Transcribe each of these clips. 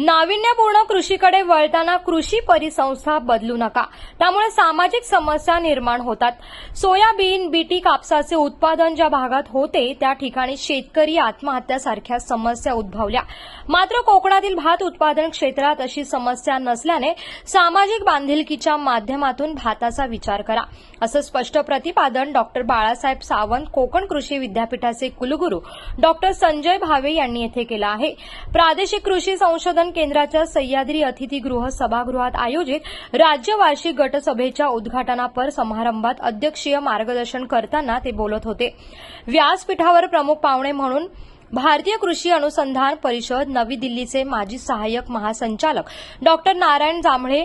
नाविन्यपूर्ण कृषीकडे वळताना कृषी परिसंस्था बदलू नका. त्यामुळे सामाजिक समस्या निर्माण होतात. सोयाबीन बीटी कापसाचे उत्पादन ज्या भागात होते त्या ठिकाणी शेतकरी आत्महत्यासारख्या समस्या उद्भवल्या. मात्र कोकणातील भात उत्पादन क्षेत्रात अशी समस्या नसल्याने सामाजिक बांधिलकीच्या माध्यमातून भाताचा विचार करा. असं स्पष्ट प्रतिपादन डॉक्टर बाळासाहेब सावंत कोकण कृषी विद्यापीठाचे कुलगुरू डॉक्टर संजय भावे यांनी येथे केलं आहे. प्रादेशिक कृषी संशोधन केंद्राच्या सह्याद्री अतिथीगृह सभागृहात आयोजित राज्य वार्षिक गटसभेच्या उद्घाटनापर समारंभात अध्यक्षीय मार्गदर्शन करताना ते बोलत होते. व्यासपीठावर प्रमुख पाहुणे म्हणून भारतीय कृषी अनुसंधान परिषद नवी दिल्लीचे माजी सहाय्यक महासंचालक डॉक्टर नारायण जांभळे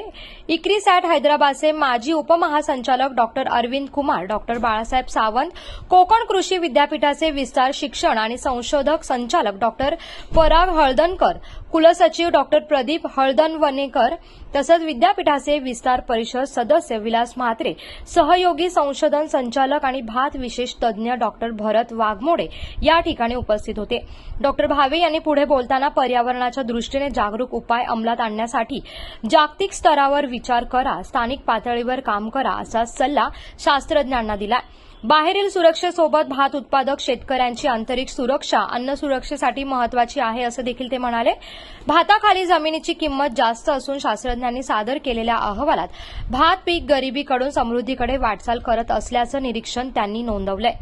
इक्रीसॅट हैदराबादचे माजी उपमहासंचालक डॉक्टर अरविंद कुमार डॉक्टर बाळासाहेब सावंत कोकण कृषी विद्यापीठाचे विस्तार शिक्षण आणि संशोधक संचालक डॉक्टर पराग हळदणकर कुलसचिव डॉक्टर प्रदीप हळदनवनेकर तसंच विद्यापीठाचे विस्तार परिषद सदस्य विलास म्हात्रे सहयोगी संशोधन संचालक आणि भात विशेष तज्ज्ञ डॉक्टर भरत वाघमोडे या ठिकाणी उपस्थित होते. डॉक्टर भावे यांनी पुढे बोलताना पर्यावरणाच्या दृष्टीने जागरूक उपाय अंमलात आणण्यासाठी जागतिक स्तरावर विचार करा स्थानिक पातळीवर काम करा असा सल्ला शास्त्रज्ञांना दिला बाहेरील सुरक्षेसोबत भात उत्पादक शेतकऱ्यांची आंतरिक सुरक्षा अन्न सुरक्षेसाठी महत्वाची आहे असं देखील ते म्हणाले. भाताखाली जमिनीची किंमत जास्त असून शास्त्रज्ञांनी सादर केलेल्या अहवालात भात पीक गरिबीकडून समृद्धीकडे वाटचाल करत असल्याचं निरीक्षण त्यांनी नोंदवलंय.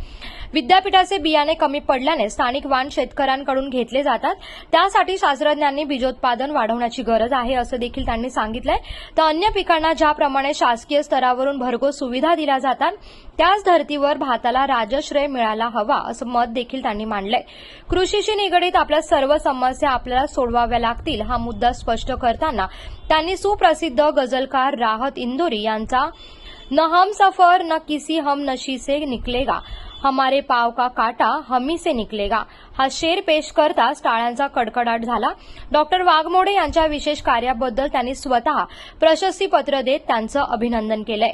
विद्यापीठाचे बियाणे कमी पडल्याने स्थानिक वाण शेतकऱ्यांकडून घेतले जातात. त्यासाठी शास्त्रज्ञांनी बीजोत्पादन वाढवण्याची गरज आहे असं देखील त्यांनी सांगितलंय. तर अन्य पिकांना ज्याप्रमाणे शासकीय स्तरावरून भरघोस सुविधा दिल्या जातात त्याच धर्तीवर भारताला राजश्रय मिळायला हवा असं मत देखील त्यांनी मांडलंय. कृषीशी निगडीत आपल्या सर्व समस्या आपल्याला सोडवाव्या लागतील हा मुद्दा स्पष्ट करताना त्यांनी सुप्रसिद्ध गझलकार राहत इंदोरी यांचा न हम सफर न किसी हम नशी से निकलेगा. हमारे पाव का काटा हमी से निकलेगा. हा शेर पेश करताच टाळ्यांचा कडकडाट झाला. डॉक्टर वाघमोडे यांच्या विशेष कार्याबद्दल त्यांनी स्वतः प्रशस्तीपत्र देत त्यांचं अभिनंदन केलंय.